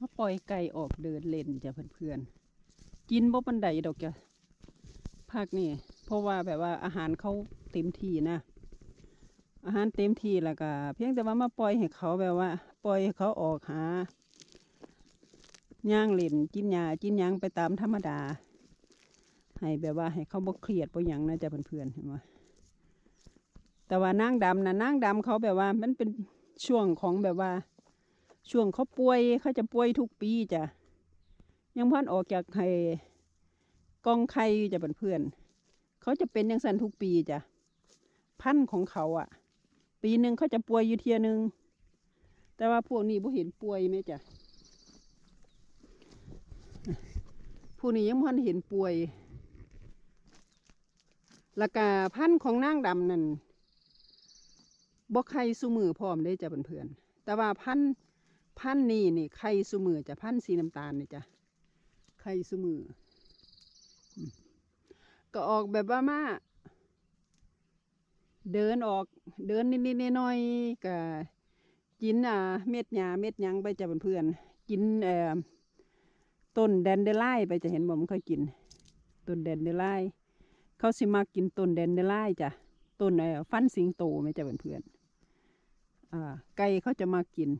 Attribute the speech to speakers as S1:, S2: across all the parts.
S1: มาปล่อยไก่ออกเดินเล่นจ้ะเพื่อนๆ กินบ่ปันใดดอกจ้ะภาคนี่เพราะว่าแบบว่าอาหารเขาเต็มที่นะ อาหารเต็มที่แล้วก็เพียงแต่ว่ามาปล่อยให้เขาแบบว่า ปล่อยให้เขาออกหาย่างเล่นกินหญ้ากินยังไปตามธรรมดา ให้แบบว่าให้เขาบ่เครียดบ่หยังนะจ้ะเพื่อนๆเห็นไหมแต่ว่านางดำนะนางดำเขาแบบว่ามันเป็นช่วงของแบบว่า ช่วงเขาป่วยเขาจะป่วยทุกปีจ้ะยังพันออกจากไข่กองไข่จะเป็นเพื่อนเขาจะเป็นย่างสันทุกปีจ้ะพันของเขาอะ่ะ ปีหนึ่งเขาจะป่วยอยู่เทียหนึ่งแต่ว่าพวกนี้บ่เห็นป่วยไหมจ้ะพวกนี้ยังพันเห็นป่วยล้วก็พันของนางดำนั่นบ่ไข่สุมือพร้อมได้จ้ะเพื่อนแต่ว่าพันธุ์ พันนี่นี่ไข่สุมือจะพันสีน้ำตาลนี่จ้ะไข่สุมือ ก็ออกแบบว่ามาเดินออกเดินนิดๆน้อยๆก็กินอ่าเม็ดหญ้าเม็ดยังไปจ้ะเพื่อนๆกินเอ่อต้นแดนเดลไลไปจะเห็นบ่มันเคยกินต้นแดนเดลไลเขาสิมากินต้นแดนเดลไลจ้ะต้นเอ่อฟันสิงโตไหมจ้ะเพื่อนๆอ่าไก่เขาจะมากิน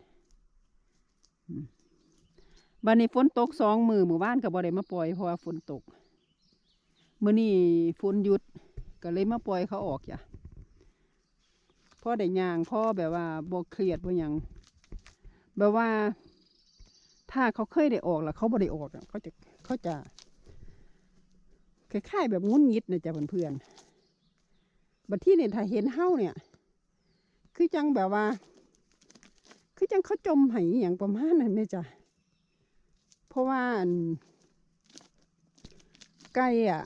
S1: บันนี้ฝนตกสองมือหมู่บ้านก็บ่ได้มาปล่อยเพราะว่าฝนตกมื้อนี้ฝนหยุดก็เลยมาปล่อยเขาออกจ้ะพ่อได้ยางพ่อแบบว่าบ่เครียดบ่ยังแบบว่า ถ้าเขาเคยได้ออกแล้วเขาบ่ได้ออกเขาจะเขาจะคล้ายๆแบบงุนงิดนะจ๊ะเพื่อนๆบัดที่เนี่ยถ้าเห็นเฮาเนี่ย คือจังแบบว่า คือจังเขาจมไหอย่างประมาณนั้นไหมจ๊ะ เพราะว่าไก่อะ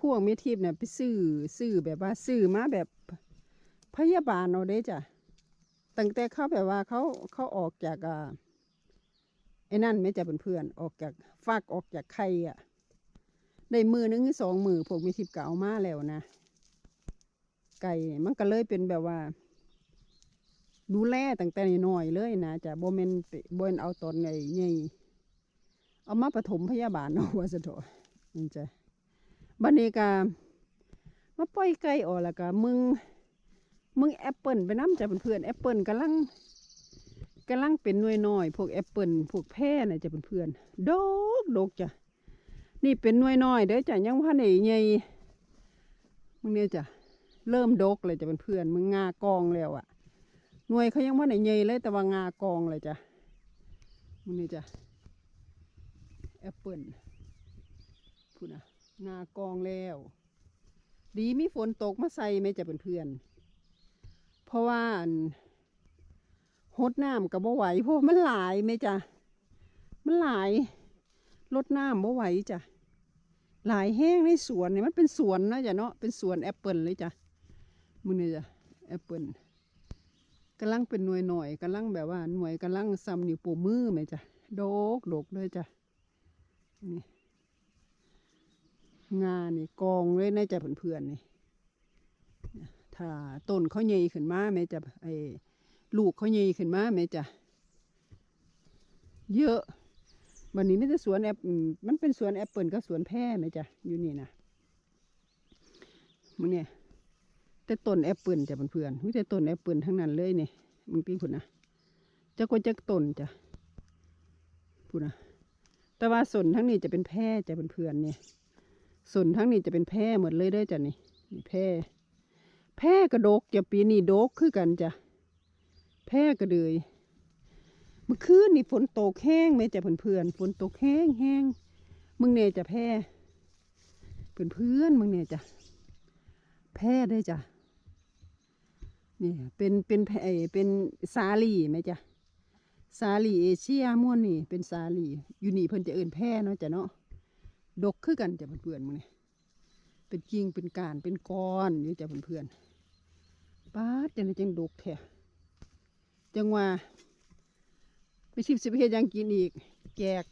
S1: พวกเมทิพเนี่ยไปซื้อซื้อแบบว่าซื้อมาแบบพยาบาลเอาได้จ้ะตั้งแต่เขาแบบว่าเขาเขาออกจากอ่าไอ้นั่นไม่จะเป็นเพื่อนออกจากฟากออกจากไข่อะได้มือหนึงสองมือพวกเมทิพย์ก็เอามาแล้วนะ ไก่มันก็เลยเป็นแบบว่า ดูแลตั้งแต่น้อยเลยนะจะโบเมนโบเมนเอาตอนไงไง เอามาปฐมพยาบาลเอาว่าสะเถอะนี่จ้ะบันนี้กามาปล่อยไก่ออกแล้วก็มึง มึงแอปเปิลไปน้ำจะเป็นเพื่อนแอปเปิลกำลังกำลังเป็นหน่วยน้อยพวกแอปเปิลพวกแพร่น่ะจะเป็นเพื่อนดกดกจ้ะนี่เป็นหน่วยน้อยเด้อจ้ะยังพันไอ้ใหญ่มึงเนี่ยจ้ะเริ่มดกเลยจะเป็นเพื่อนมึงงากองแล้วอะหน่วยเขายังว่าไหนใหญ่เลยแต่ว่างากองเลยจ้ะมันนี่ยจ้ะ แอปเปิลพูดนะงากองแล้ว ดีมีฝนตกมาใส่ไหมจะเป็นเพื่อน เพราะว่าหดน้ำกับบ่ไหวเพราะมันหลายไหมจ้ะมันหลายลดน้ำบ่ไหวจ้ะหลายแห้งในสวนเนี่ยมันเป็นสวนนะจ้ะเนาะเป็นสวนแอปเปิลเลยจ้ะมึงนี่จ้ะแอปเปิลกำลังเป็นหน่วยหน่อยกำลังแบบว่าหน่วยกำลังซ้ำนิ้วโป้มือไหมจ้ะโดกโดกเลยจ้ะ นี่งานนี่กองเลยนะจ้ะเพื่อนๆนี่ถ้าต้นเขาใหญ่ขึ้นมาไหมจ้ะไอ้ลูกเขาใหญ่ขึ้นมาไหมจ้ะเยอะวันนี้ไม่ใช่สวนแอปมมันเป็นสวนแอปเปิลกับสวนแพร่ไหมจ้ะอยู่นี่นะมันเนี่ยแต่ต้นแอปเปิลจ้ะเพื่อนๆมีแต่ต้นแอปเปิลทั้งนั้นเลยเนี่ยมึงปีพุ่นนะจะก็จะต้นจ้ะพุ่นนะ แต่ว่าส่วนทั้งนี้จะเป็นแพร่จะเป็นเพื่อนเนี่ยส่วนทั้งนี้จะเป็นแพร่หมดเลยเด้อจ้ะนี่นี่แพร่แพร่กระดกจ้ะปีนี้ดกคือกันจ้ะแพร่กระเดยเมื่อคืนนี่ฝนตกแห้งไหมจ้ะเพื่อนๆฝนตกแห้งแห้งมึงเนี่ยจะแพร่เพื่อนๆมึงเนี่ยจ้ะแพร่ได้จ้ะเนี่ยเป็นเป็นแพ่เอ่ยเป็นสาลีไหมจ้ะ สาลีเอเชียม่วนนี่ เป็นสาลีอยู่นี่เพิ่นจะเอิ่นแพร่เนาะจ้ะเนาะดกคือกันจ้ะเพื่อนๆมึงนี่เป็นกิ่งเป็นการเป็นก้อนอยู่จ้ะเพื่อนๆป้าดจังไดจังดกแท้จังว่าไปชิบสิบเฮ็ดยังกินอีก แจก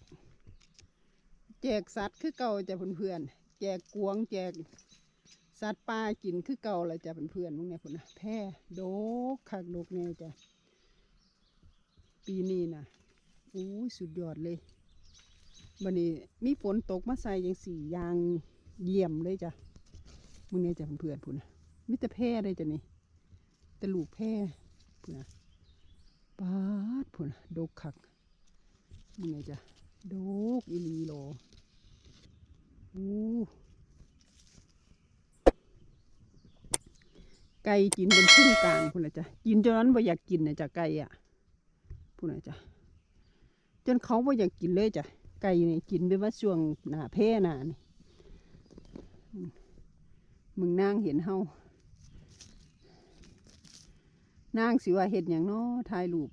S1: แจกสัตว์คือเก่าจ้ะเพื่อนๆแจกกวงแจกสัตว์ป่ากินคือเก่าเลยจ้ะเพื่อนๆพวกเนี้ยพุ่นนะแพร่ดกคักดกแน่จ้ะ ปีนี้นะโอ้ยสุดยอดเลยบันนี้มีฝนตกมาใส่ยังสี่ยางเยี่ยมเลยจ้ะมึงเนี่ยจ้ะเพื่อนๆพูนะมิต่แพร่เลยจ้ะนี่ต่ลูกแพร่พูนะปาดพูนะดกคักมึงเนี่ยจ้ะดกอีลีโลโอ้ไก่กินเป็นครึ่งกลางพูดนะจ้ะกินจนนั้นบ่อยากกินนะจ้ะไก่อะู้นะจ้ะจนเขาบ่อยากกินเลยจ้ะไก่นี่กินไปว่าช่วงหน้าแพ้หน้านี่มมึงนางเห็นเฮานางสิว่าเห็ดอย่างน้อถ่ายรูป